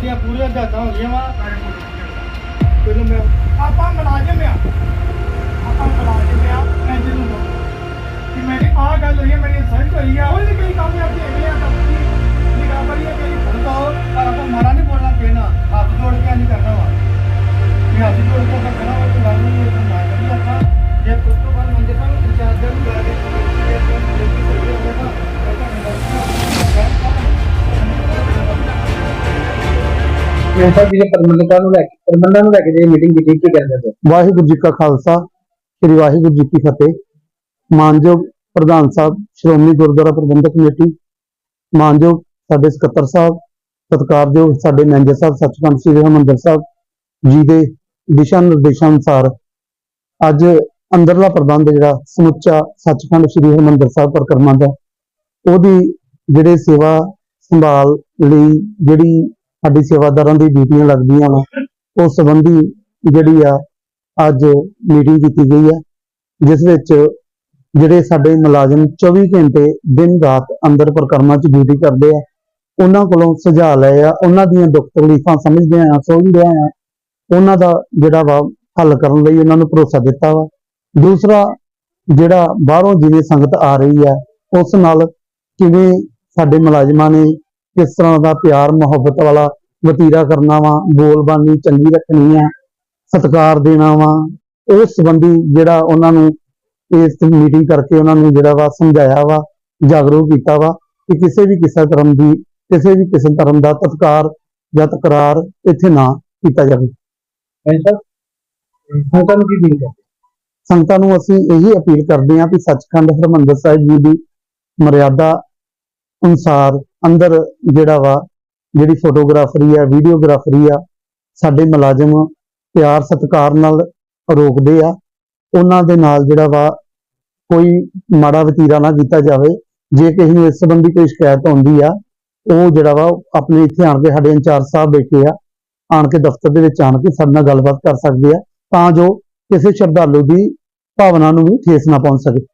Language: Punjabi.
ਦੀਆਂ ਪੂਰੀਆਂ ਹਦਾਇਤਾਂ ਹੁੰਦੀਆਂ ਵਾ। ਤੈਨੂੰ ਮੈਂ ਆਪਾਂ ਮੁਲਾਜ਼ਮ ਆ ਆਪਾਂ ਮੁਲਾਜ਼ਮ ਆ ਮੈਂ ਜਿਹਨੂੰ ਕਿ ਮੈਨੇ ਆ ਗੱਲ ਹੋਈ ਹੈ ਮੇਰੀ ਸਰਚ ਹੋਈ ਆ। ਉਹ ਨਹੀਂ ਕਈ ਕੰਮ ਇਹ ਸਭ ਜਿਹੜੇ ਪ੍ਰਬੰਧਕਾਂ ਨੂੰ ਲੈ ਕੇ ਪ੍ਰਬੰਧਾਂ ਨੂੰ ਲੈ ਕੇ ਜਿਹੜੀ ਮੀਟਿੰਗ ਕੀਤੀ ਕੀ ਕਹਿੰਦੇ ਤੇ ਵਾਹਿਗੁਰੂ ਜੀ ਕਾ ਖਾਲਸਾ, ਸ੍ਰੀ ਵਾਹਿਗੁਰੂ ਜੀ ਕੀ ਫਤਿਹ। ਮਾਨਯੋਗ ਪ੍ਰਧਾਨ ਸਾਹਿਬ, ਸ਼੍ਰੋਮਣੀ ਗੁਰਦੁਆਰਾ ਪ੍ਰਬੰਧਕ ਕਮੇਟੀ, ਮਾਨਯੋਗ ਸਾਡੇ ਸਕੱਤਰ ਸਾਹਿਬ, ਸਤਿਕਾਰਯੋਗ ਸਾਡੇ ਮੈਨੇਜਰ ਸਾਹਿਬ, ਸੱਚਖੰਡ ਸ੍ਰੀ ਹਰਿਮੰਦਰ ਸਾਹਿਬ ਜੀ ਦੇ ਦਿਸ਼ਾ ਨਿਰਦੇਸ਼ਾਂ ਅਨੁਸਾਰ ਅੱਜ ਅੰਦਰਲਾ ਪ੍ਰਬੰਧ ਜਿਹੜਾ ਸਮੁੱਚਾ ਸੱਚਖੰਡ ਸ੍ਰੀ ਹਰਿਮੰਦਰ ਸਾਹਿਬ ਪਰਿਕਰਮਾ ਦਾ। ਉਹਦੀ ਜਿਹੜੇ ਸੇਵਾ ਸੰਭਾਲ ਲਈ ਜਿਹੜੀ ਸਾਡੀ ਸੇਵਾਦਾਰਾਂ ਦੀ ਡਿਊਟੀਆਂ ਲੱਗਦੀਆਂ ਵਾ ਉਸ ਸੰਬੰਧੀ ਜਿਹੜੀ ਆ, ਅੱਜ ਮੀਟਿੰਗ ਕੀਤੀ ਗਈ ਹੈ ਜਿਸ ਵਿੱਚ ਜਿਹੜੇ ਸਾਡੇ ਮੁਲਾਜ਼ਮ 24 ਘੰਟੇ ਦਿਨ ਰਾਤ ਅੰਦਰ ਪ੍ਰਕਰਮਾਂ 'ਚ ਡਿਊਟੀ ਕਰਦੇ ਆ, ਉਹਨਾਂ ਕੋਲੋਂ ਸੁਝਾਅ ਲਏ ਆ। ਉਹਨਾਂ ਦੀਆਂ ਦੁੱਖ ਤਕਲੀਫਾਂ ਸਮਝਦੇ ਆ ਸੋਚਦੇ ਆ। ਉਹਨਾਂ ਦਾ ਜਿਹੜਾ ਵਾ ਹੱਲ ਕਰਨ ਲਈ ਉਹਨਾਂ ਨੂੰ ਭਰੋਸਾ ਦਿੱਤਾ ਵਾ। ਦੂਸਰਾ, ਜਿਹੜਾ ਬਾਹਰੋਂ ਜਿਵੇਂ ਸੰਗਤ ਆ ਰਹੀ ਹੈ ਉਸ ਨਾਲ ਕਿਵੇਂ ਸਾਡੇ ਮੁਲਾਜ਼ਮਾਂ ਨੇ ਕਿਸ ਤਰ੍ਹਾਂ ਦਾ ਪਿਆਰ ਮੁਹੱਬਤ ਵਾਲਾ ਵਤੀਰਾ ਕਰਨਾ ਵਾ ਬੋਲਬਾਨੀ ਚੰਗੀ ਰੱਖਣੀ ਆ ਸਤਿਕਾਰ ਦੇਣਾ ਵਾ ਉਸ ਸੰਬੰਧੀ ਜਿਹੜਾ ਉਹਨਾਂ ਨੂੰ ਇਸ ਮੀਟਿੰਗ ਕਰਕੇ ਉਹਨਾਂ ਨੂੰ ਜਿਹੜਾ ਵਾ ਸਮਝਾਇਆ ਵਾ ਜਾਗਰੂਕ ਕੀਤਾ ਵਾ ਕਿ ਕਿਸੇ ਵੀ ਕਿਸੇ ਧਰਮ ਦੀ ਕਿਸੇ ਵੀ ਕਿਸੇ ਧਰਮ ਦਾ ਤਤਕਾਰ ਜਾਂ ਤਕਰਾਰ ਇੱਥੇ ਨਾ ਕੀਤਾ ਜਾਵੇ। ਸਭ ਸੰਗਤਾਂ ਨੂੰ ਕੀ ਸੰਗਤਾਂ ਨੂੰ ਅਸੀਂ ਇਹੀ ਅਪੀਲ ਕਰਦੇ ਹਾਂ ਕਿ ਸੱਚਖੰਡ ਹਰਿਮੰਦਰ ਸਾਹਿਬ ਜੀ ਦੀ ਮਰਿਆਦਾ ਅਨੁਸਾਰ ਅੰਦਰ ਜਿਹੜਾ ਵਾ, ਜਿਹੜੀ ਫੋਟੋਗ੍ਰਾਫਰੀ ਆ ਵੀਡੀਓਗ੍ਰਾਫਰੀ ਆ, ਸਾਡੇ ਮੁਲਾਜ਼ਮ ਪਿਆਰ ਸਤਿਕਾਰ ਨਾਲ ਰੋਕਦੇ ਆ। ਉਹਨਾਂ ਦੇ ਨਾਲ ਜਿਹੜਾ ਵਾ ਕੋਈ ਮਾੜਾ ਵਤੀਰਾ ਨਾ ਕੀਤਾ ਜਾਵੇ। ਜੇ ਕਿਸੇ ਨੂੰ ਇਸ ਸੰਬੰਧੀ ਕੋਈ ਸ਼ਿਕਾਇਤ ਆਉਂਦੀ ਆ, ਉਹ ਜਿਹੜਾ ਵਾ ਆਪਣੇ ਇੱਥੇ ਆਣ ਕੇ ਸਾਡੇ ਇੰਚਾਰਜ ਸਾਹਿਬ ਬੈਠੇ ਆ, ਆਣ ਕੇ ਦਫ਼ਤਰ ਦੇ ਵਿੱਚ ਆਣ ਕੇ ਸਾਡੇ ਨਾਲ ਗੱਲਬਾਤ ਕਰ ਸਕਦੇ ਆ, ਤਾਂ ਜੋ ਕਿਸੇ ਸ਼ਰਧਾਲੂ ਦੀ ਭਾਵਨਾ ਨੂੰ ਵੀ ਠੇਸ ਨਾ ਪਹੁੰਚ ਸਕੇ।